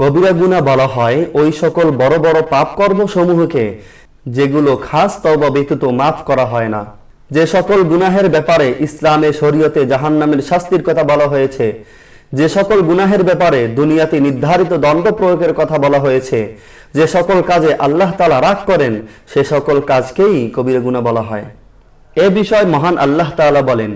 কবিরা গুনাহ বলা হয় ওই সকল বড় বড় পাপ কর্মসমূহকে, যেগুলো খাস তওবা ব্যতীত মাফ করা হয় না। যে সকল গুনাহের ব্যাপারে ইসলামে শরীয়তে জাহান্নামের শাস্তির কথা বলা হয়েছে, যে সকল গুনাহের ব্যাপারে দুনিয়াতে নির্ধারিত দণ্ড প্রয়োগের কথা বলা হয়েছে, যে সকল কাজে আল্লাহ তালা রাগ করেন, সে সকল কাজকেই কবিরা গুনাহ বলা হয়। এ বিষয়ে মহান আল্লাহ তাআলা বলেন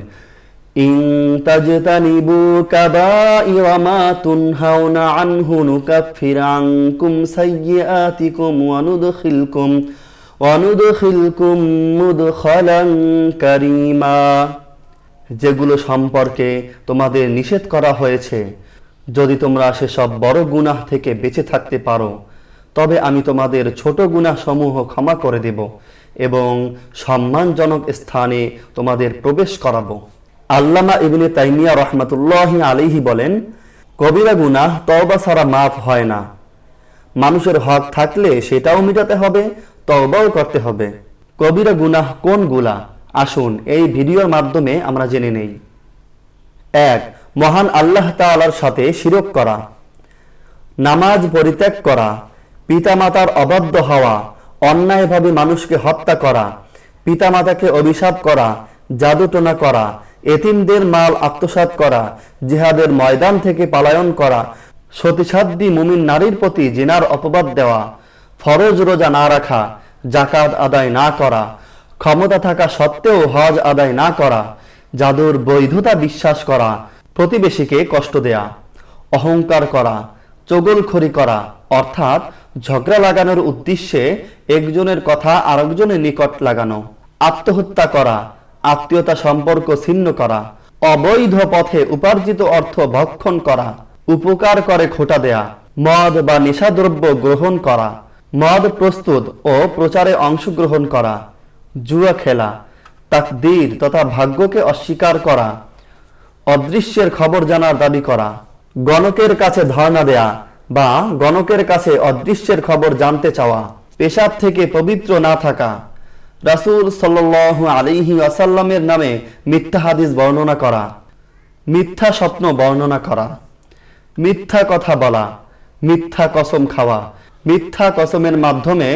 যেগুলো সম্পর্কে তোমাদের নিষেধ করা হয়েছে, যদি তোমরা সেসব বড় গুনাহ থেকে বেঁচে থাকতে পারো, তবে আমি তোমাদের ছোট গুনাহ সমূহ ক্ষমা করে দেব এবং সম্মানজনক স্থানে তোমাদের প্রবেশ করাবো। আল্লামা ইবনে তাইমিয়া রহমতুল্লাহ আলিহি বলেন, কবিরা গুনাহ তওবা ছাড়া মাফ হয় না। মানুষের হক থাকলে সেটাও মিটাতে হবে, তওবাও করতে হবে। কবিরা গুনাহ কোনগুলা আসুন এই ভিডিওর মাধ্যমে আমরা জেনে নেই। এক, মহান আল্লাহ তাআলার সাথে শিরক করা। নামাজ পরিত্যাগ করা, পিতামাতার অবাধ্য হওয়া, অন্যায়ভাবে মানুষকে হত্যা করা, পিতামাতাকে অভিশাপ করা, জাদুটনা করা এতিমদের মাল আত্মসাৎ করা, জিহাদের ময়দান থেকে পালায়ন করা, সতীসাধ্যী মুমিন নারীর প্রতি জিনার অপবাদ দেওয়া, ফরজ রোজা না রাখা জাকাত আদায় না করা, ক্ষমতা থাকা সত্ত্বেও হজ আদায় না করা, জাদুর বৈধতা বিশ্বাস করা, প্রতিবেশীকে কষ্ট দেয়া, অহংকার করা, চগলখড়ি করা, অর্থাৎ ঝগড়া লাগানোর উদ্দেশ্যে একজনের কথা আরেকজনের নিকট লাগানো, আত্মহত্যা করা আত্মীয়তা সম্পর্ক ছিন্ন করা, অবৈধ পথে উপার্জিত অর্থ ভক্ষণ করা, উপকার করে খোটা দেয়া, মদ বা নেশাদ্রব্য গ্রহণ করা, মদ প্রস্তুত ও প্রচারে অংশগ্রহণ করা, জুয়া খেলা, তাকদীর তথা ভাগ্যকে অস্বীকার করা, অদৃশ্যের খবর জানার দাবি করা, গণকের কাছে ধারণা দেয়া বা গণকের কাছে অদৃশ্যের খবর জানতে চাওয়া, পেশাব থেকে পবিত্র না থাকা রাসূল সাল্লাল্লাহু আলিহি ওয়াসাল্লামের নামে মিথ্যা হাদিস বর্ণনা করা, মিথ্যা স্বপ্ন বর্ণনা করা, মিথ্যা কথা বলা, মিথ্যা কসম খাওয়া, মিথ্যা কসমের মাধ্যমে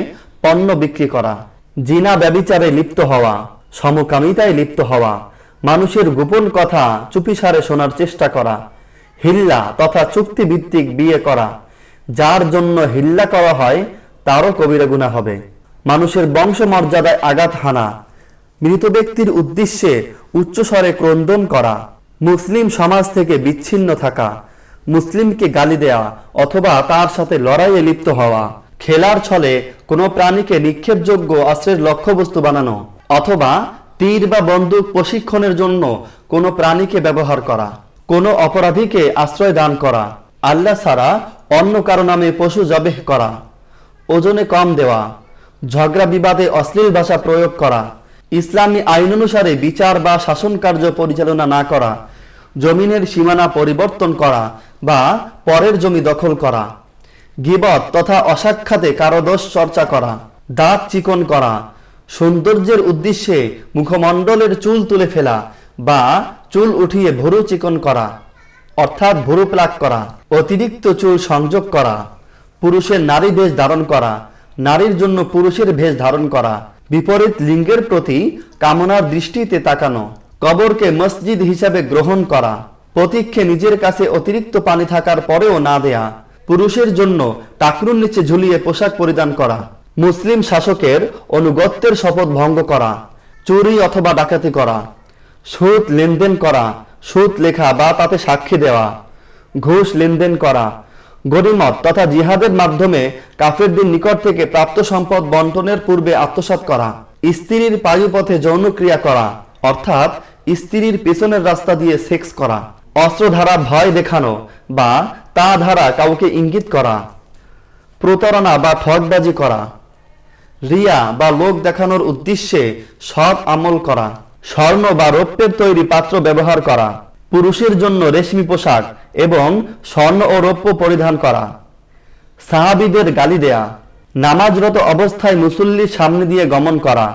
পণ্য বিক্রি করা, জিনা ব্যবিচারে লিপ্ত হওয়া, সমকামিতায় লিপ্ত হওয়া, মানুষের গোপন কথা চুপিসারে শোনার চেষ্টা করা, হিল্লা তথা চুক্তিভিত্তিক বিয়ে করা, যার জন্য হিল্লা করা হয় তারও কবিরা গুণা হবে। মানুষের বংশ মর্যাদায় আঘাত হানা, মৃত ব্যক্তির উদ্দেশ্যে উচ্চস্বরে ক্রন্দন করা, মুসলিম সমাজ থেকে বিচ্ছিন্ন থাকা, মুসলিমকে গালি দেয়া অথবা তার সাথে লড়াইয়ে লিপ্ত হওয়া, খেলার ছলে কোনো প্রাণীকে নিক্ষেপযোগ্য অস্ত্রের লক্ষ্যবস্তু বানানো অথবা তীর বা বন্দুক প্রশিক্ষণের জন্য কোনো প্রাণীকে ব্যবহার করা, কোনো অপরাধীকে আশ্রয় দান করা, আল্লাহ ছাড়া অন্য কারও নামে পশু জবেহ করা, ওজনে কম দেওয়া ঝগড়া বিবাদে অশ্লীল ভাষা প্রয়োগ করা, ইসলামী আইন অনুসারে বিচার বা শাসন কার্য পরিচালনা না করা, জমিনের সীমানা পরিবর্তন করা বা পরের জমি দখল করা, গিবত তথা অসাক্ষাতে কারও দোষ চর্চা করা, দাঁত চিকন করা, সৌন্দর্যের উদ্দেশ্যে মুখমণ্ডলের চুল তুলে ফেলা বা চুল উঠিয়ে ভুরু চিকন করা, অর্থাৎ ভুরু প্লাক করা, অতিরিক্ত চুল সংযোগ করা, পুরুষের নারী বেশ ধারণ করা নারীর জন্য পুরুষের ভেষ ধারণ করা। বিপরীত লিঙ্গের প্রতি কামনার দৃষ্টিতে তাকানো। কবরকে মসজিদ হিসাবে গ্রহণ করা। প্রতীক্ষে নিজের কাছে অতিরিক্ত পানি থাকার পরেও না দেয়া। পুরুষের জন্য টাকরুর নিচে ঝুলিয়ে পোশাক পরিধান করা। মুসলিম শাসকের অনুগত্যের শপথ ভঙ্গ করা। চুরি অথবা ডাকাতি করা। সুদ লেনদেন করা। সুদ লেখা বা তাতে সাক্ষী দেওয়া। ঘুষ লেনদেন করা। গরিমত তথা জিহাদের মাধ্যমে কাফেরদের নিকট থেকে প্রাপ্ত সম্পদ বন্টনের পূর্বে আত্মসাৎ করা, স্ত্রীর পায়ুপথে যৌনক্রিয়া করা, অর্থাৎ স্ত্রীর পেছনের রাস্তা দিয়ে সেক্স করা অস্ত্র ধারা ভয় দেখানো বা তা ধারা কাউকে ইঙ্গিত করা, প্রতারণা বা ঠগবাজি করা, রিয়া বা লোক দেখানোর উদ্দেশ্যে সৎ আমল করা, স্বর্ণ বা রৌপ্যের তৈরি পাত্র ব্যবহার করা পুরুষের জন্য রেশমি পোশাক এবং স্বর্ণ ও রৌপ্য পরিধান করা। সাহাবিদের গালি দেয়া, নামাজরত অবস্থায় মুসল্লির সামনে দিয়ে গমন করা,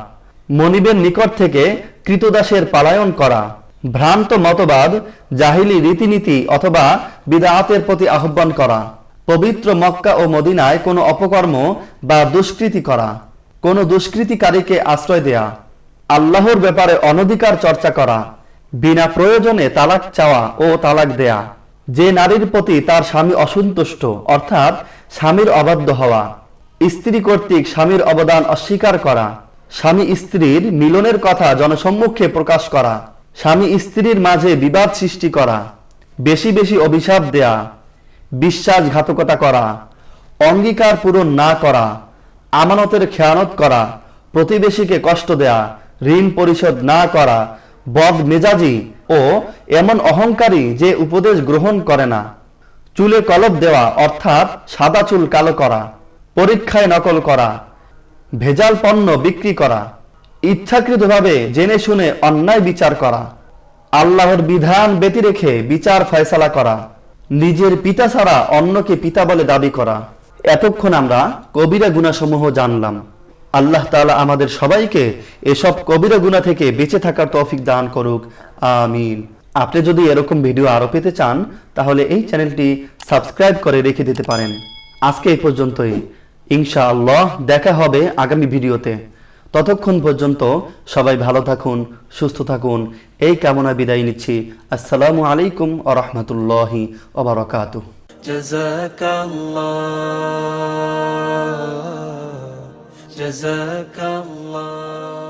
মনিবের নিকট থেকে কৃতদাসের পালায়ন করা, ভ্রান্ত মতবাদ, জাহিলি রীতিনীতি অথবা বিদাআতের প্রতি আহ্বান করা, পবিত্র মক্কা ও মদিনায় কোনো অপকর্ম বা দুষ্কৃতি করা, কোনো দুষ্কৃতিকারীকে আশ্রয় দেয়া, আল্লাহর ব্যাপারে অনধিকার চর্চা করা বিনা প্রয়োজনে তালাক চাওয়া ও তালাক দেয়া। যে নারীর প্রতি তার স্বামী অসন্তুষ্ট, অর্থাৎ স্বামীর অবাধ্য হওয়া। স্ত্রী কর্তৃক স্বামীর অবদান অস্বীকার করা। স্বামী স্ত্রীর মিলনের কথা জনসম্মুখে প্রকাশ করা। স্বামী স্ত্রীর মাঝে বিবাদ সৃষ্টি করা। বেশি বেশি অভিশাপ দেয়া। বিশ্বাসঘাতকতা করা। অঙ্গীকার পূরণ না করা। আমানতের খেয়ানত করা। প্রতিবেশীকে কষ্ট দেয়া। ঋণ পরিশোধ না করা। বদ মেজাজি ও এমন অহংকারী যে উপদেশ গ্রহণ করে না। চুলে কলপ দেওয়া, অর্থাৎ সাদা চুল কালো করা, পরীক্ষায় নকল করা, ভেজাল পণ্য বিক্রি করা, ইচ্ছাকৃতভাবে জেনে শুনে অন্যায় বিচার করা, আল্লাহর বিধান ব্যতি রেখে বিচার ফয়সালা করা, নিজের পিতা ছাড়া অন্যকে পিতা বলে দাবি করা। এতক্ষণ আমরা কবিরা গুণাসমূহ জানলাম। আল্লাহ তাআলা আমাদের সবাইকে এসব কবিরা গুণা থেকে বেঁচে থাকার তৌফিক দান করুক আমিন আপনি যদি এরকম ভিডিও আরো পেতে চান তাহলে এই চ্যানেলটি সাবস্ক্রাইব করে রেখে দিতে পারেন আজকে এই পর্যন্তই ইনশাআল্লাহ দেখা হবে আগামী ভিডিওতে ততক্ষণ পর্যন্ত সবাই ভালো থাকুন সুস্থ থাকুন এই কামনা বিদায় নিচ্ছি আসসালামু আলাইকুম আ রহমতুল্লাহি ওবরাকাতুহ جزاك الله جزاك الله